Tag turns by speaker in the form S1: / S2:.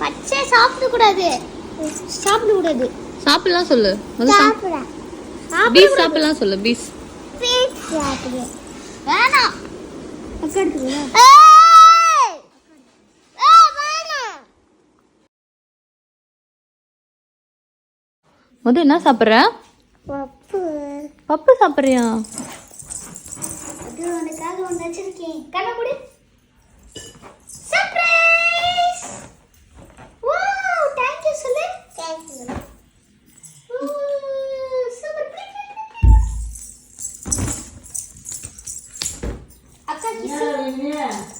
S1: பச்சை சாப்பிட கூடாது சாப்பிட கூடாது
S2: சாப்பிடலாம் சொல்லு
S1: சாப்பிடலாம்
S2: பீஸ் சாப்பிடலாம் சொல்லு பீஸ்
S1: பீஸ் சாப்பிடுறேன் வேணாம் அக்கடுத்து
S2: முத என்ன சாப்பிட்ற
S1: பப்பு
S2: பப்பு சாப்பிட்றியா
S1: அது உனக்காக ஒன்று வச்சிருக்கேன் கண்ணை 里面。